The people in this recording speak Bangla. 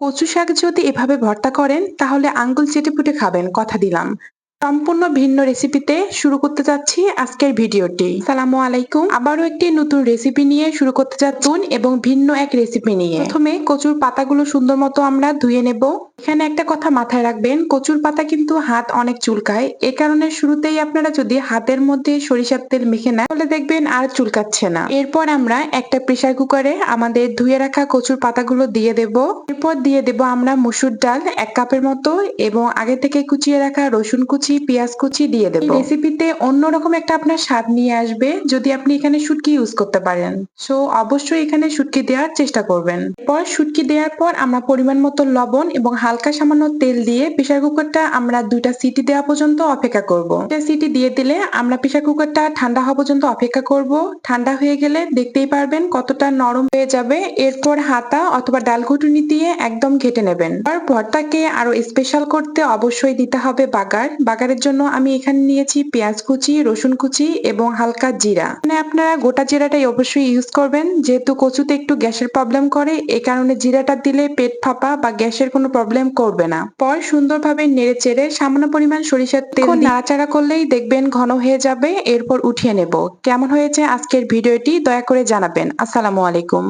কচু শাক যদি এভাবে ভর্তা করেন তাহলে আঙ্গুল চেটেপুটে খাবেন কথা দিলাম। সম্পূর্ণ ভিন্ন রেসিপিতে শুরু করতে যাচ্ছি আজকের ভিডিওটি সালামু আলাইকুম। আবারও একটি নতুন রেসিপি নিয়ে শুরু করতে যাচ্ছুন এবং ভিন্ন এক রেসিপি নিয়ে। প্রথমে কচুর পাতাগুলো সুন্দর মতো আমরা ধুয়ে নেব। এখানে একটা কথা মাথায় রাখবেন, কচুর পাতা কিন্তু হাত অনেক চুলকায়। এ কারণে শুরুতেই আপনারা যদি হাতের মধ্যে সরিষার তেল মেখে নেন, তাহলে দেখবেন আর চুলকাচ্ছে না। এরপর আমরা একটা প্রেসার কুকারে আমাদের ধুয়ে রাখা কচুর পাতাগুলো দিয়ে দেব। এরপর দিয়ে দেব আমরা মুসুর ডাল এক কাপের মতো এবং আগে থেকে কুচিয়ে রাখা রসুন কুচি পেঁয়াজ কুচি দিয়ে দেব। রেসিপিতে অন্যরকম একটা আপনার স্বাদ নিয়ে আসবে যদি আপনি এখানে শুটকি ইউজ করতে পারেন। সো অবশ্যই এখানে শুটকি দেওয়ার চেষ্টা করবেন। পর শুটকি দেওয়ার পর আমরা পরিমাণ মতো লবণ এবং হালকা সামান্য তেল দিয়ে প্রেসার কুকারটা আমরা দুইটা সিটি দেওয়া পর্যন্ত অপেক্ষা করব। সিটি দিয়ে দিলে আমরা প্রেসার কুকারটা ঠান্ডা হওয়া পর্যন্ত অপেক্ষা করব। ঠান্ডা হয়ে গেলে দেখতেই পারবেন কতটা নরম হয়ে যাবে। এরপর হাতা অথবা ডাল ঘুটুনি দিয়ে একদম ঘেটে নেবেন। আর ভর্তাকে আরও স্পেশাল করতে অবশ্যই দিতে হবে বাগার বাগারের জন্য আমি এখানে নিয়েছি পেঁয়াজ কুচি রসুন কুচি এবং হালকা জিরা। মানে আপনারা গোটা জিরাটাই অবশ্যই ইউজ করবেন। যেহেতু কচুতে একটু গ্যাসের প্রবলেম করে এ কারণে জিরাটা দিলে পেট ফাঁপা বা গ্যাসের কোনো প্রবলেম করবে না। পর সুন্দরভাবে নেড়ে চেড়ে সামান্য পরিমাণ সরিষার তেল নাড়াচাড়া করলেই দেখবেন ঘন হয়ে যাবে এরপর উঠিয়ে নেব। কেমন হয়েছে আজকের ভিডিওটি দয়া করে জানাবেন। আসসালামু আলাইকুম।